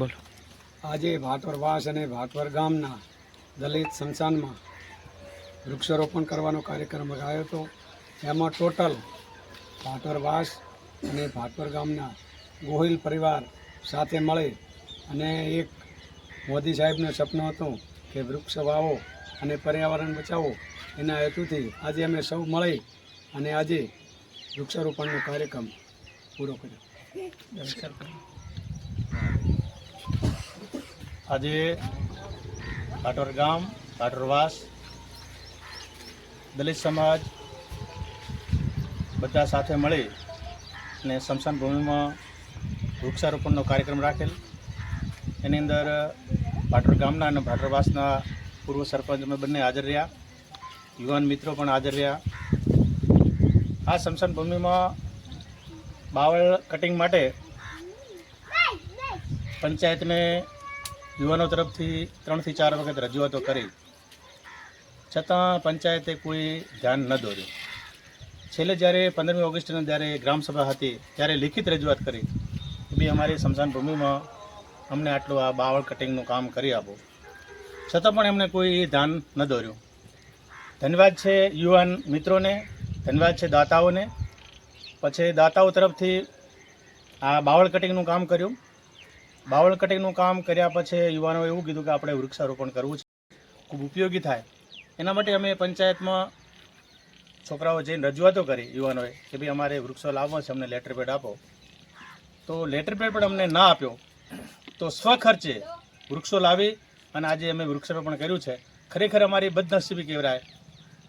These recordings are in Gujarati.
બોલો. આજે ભાટવરવાસ અને ભાટવર ગામના દલિત સ્મશાનમાં વૃક્ષારોપણ કરવાનો કાર્યક્રમ આવ્યો હતો. એમાં ટોટલ ભાટવરવાસ અને ભાટવર ગામના ગોહિલ પરિવાર સાથે મળી અને એક મોદી સાહેબનું સપનું હતું કે વૃક્ષ વાવો અને પર્યાવરણ બચાવો. એના હેતુથી આજે અમે સૌ મળી અને આજે વૃક્ષારોપણનો કાર્યક્રમ પૂરો કર્યો. આજે પાટોર ગામ કાટોરવાસ દલિત સમાજ બધા સાથે મળી અને સ્મશાન ભૂમિમાં વૃક્ષારોપણનો કાર્યક્રમ રાખેલ. એની અંદર પાટોર ગામના અને ભાટરવાસના પૂર્વ સરપંચ અમે બંને હાજર રહ્યા. યુવાન મિત્રો પણ હાજર રહ્યા. આ સ્મશાન ભૂમિમાં બાવળ કટિંગ માટે પંચાયતને યુવાનો તરફથી ત્રણથી ચાર વખત રજૂઆતો કરી. છતાં પંચાયતે કોઈ ધ્યાન ન દોર્યું. છેલ્લે જ્યારે પંદરમી ઓગસ્ટના જ્યારે ગ્રામસભા હતી, ત્યારે લિખિત રજૂઆત કરી કે બી અમારી સ્મશાન ભૂમિમાં અમને આટલું આ બાવળ કટિંગનું કામ કરી આપો. છતાં પણ એમને કોઈ ધ્યાન ન દોર્યું. ધન્યવાદ છે યુવાન મિત્રોને, ધન્યવાદ છે દાતાઓને. પછી દાતાઓ તરફથી આ બાવળ કટિંગનું કામ કર્યું. બાવળ કટિંગનું કામ કર્યા પછી યુવાનોએ એવું કીધું કે આપણે વૃક્ષારોપણ કરવું છે. ખૂબ ઉપયોગી થાય. એના માટે અમે પંચાયતમાં છોકરાઓ જઈને રજૂઆતો કરી યુવાનોએ કે ભાઈ અમારે વૃક્ષો લાવવા છે, અમને લેટર પેડ આપો. તો લેટર પેડ પણ અમને ના આપ્યો. તો સ્વખર્ચે વૃક્ષો લાવી અને આજે અમે વૃક્ષારોપણ કર્યું છે. ખરેખર અમારી બદનસીબી કહેવાય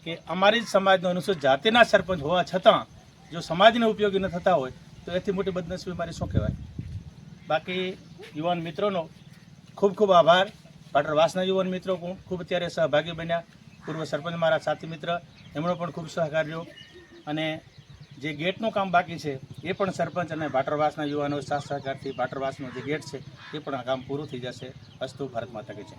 કે અમારી જ સમાજનો અનુસૂચિત જાતિના સરપંચ હોવા છતાં જો સમાજને ઉપયોગી ન થતા હોય તો એથી મોટી બદનસીબી મારી શું કહેવાય? બાકી યુવાન મિત્રોનો ખૂબ ખૂબ આભાર. પાટણ વાસના યુવાન મિત્રો ખૂબ અત્યારે સહભાગી બન્યા. પૂર્વ સરપંચ મારા સાથી મિત્ર, એમનો પણ ખૂબ સહકાર રહ્યો. અને જે ગેટનું કામ બાકી છે, એ પણ સરપંચ અને ભાટરવાસના યુવાનો સાથ સહકારથી ભાટરવાસનો જે ગેટ છે, એ પણ આ કામ પૂરું થઈ જશે. અસ્તુ ભારત માતા કે છે